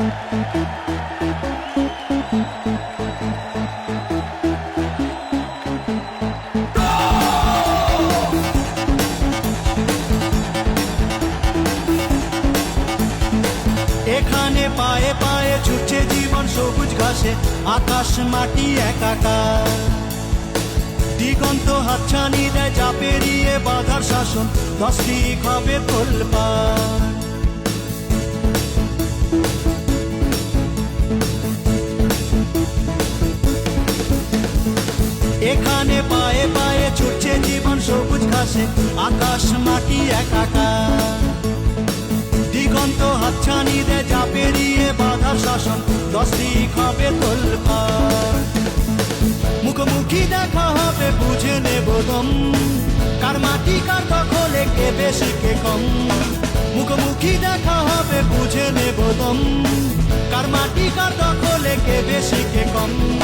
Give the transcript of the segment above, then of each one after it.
এখানে পায়ে পায়ে ছুটছে জীবন সবুজ ঘাসে, আকাশ, মাটি একাকার। দিগন্ত হাতছানি দেয় যা বাধার শাসন, দশটি হবে তোলপার এখানে পায়ে পায়ে ছুটছে জীবন সবুজ ঘাসে, আকাশ মাটি একাকার। দিগন্ত হাতছানি দে যা পেরিয়ে বাধার শাসন দশটি খাবে তোলপার মুখোমুখি দেখা হবে, বুঝে নেব দম। কার মাটি, কার দখলে কে বেশি কে কম। মুখোমুখি দেখা হবে, বুঝে নেব দম। কার মাটি, কার দখলে কে বেশি কে কম।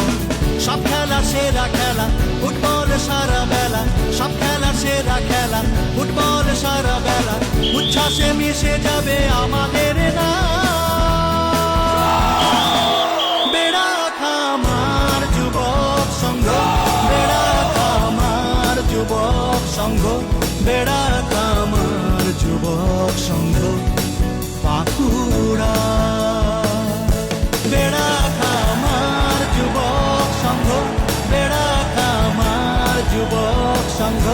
সেরা খেলা, ফুটবল সারা বেলা, উচ্ছ্বাসে মিশে যাবে আমাদের না বেড়া খামার যুবক সংঘ, বেড়া খামার যুবক সংঘ, বেড়া খামার যুবক সংঘ, পাকুড়া। বেড়া খামার যুবক সংঘ, বেড়া খামার যুবক সংঘ।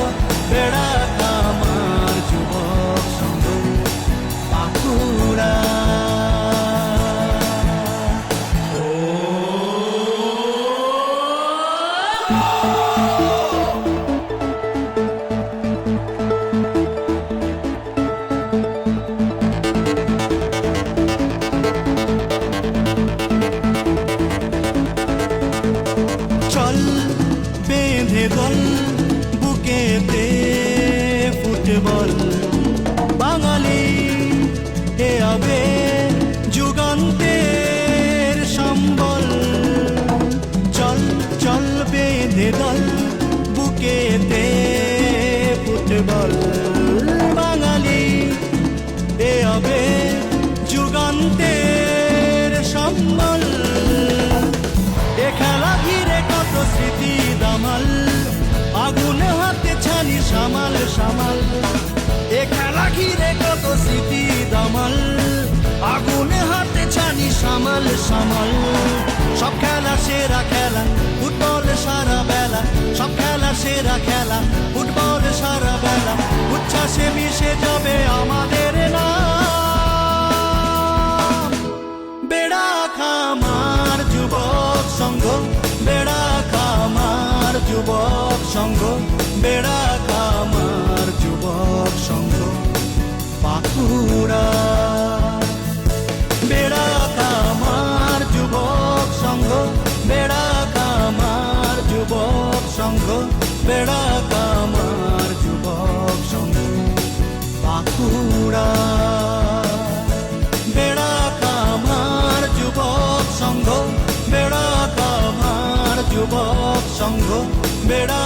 দল বুকেতে ফুটবল। বাঙালি, এ আবে যুগান্তের সম্বল। এ খেলা ঘিরে কত স্মৃতি দামাল, আগুনে হাতে ছানি সামাল সামাল। এ খেলা ঘিরে কত স্মৃতি দামাল, আগুনে হাতে ছানি সামাল সামাল। সেরা খেলা, ফুটবল সারা বেলা, উচ্ছ্বাসে মিশে যাবে আমাদের নাম। বেড়া খামার যুবক সংঘ, বেড়া খামার যুবক সংঘ, বেড়া বেড়া খামার যুবক সংঘ বাঁকুড়া। বেড়া কামার যুবক সংঘ বেড়া কামার যুবক সংঘ বেড়া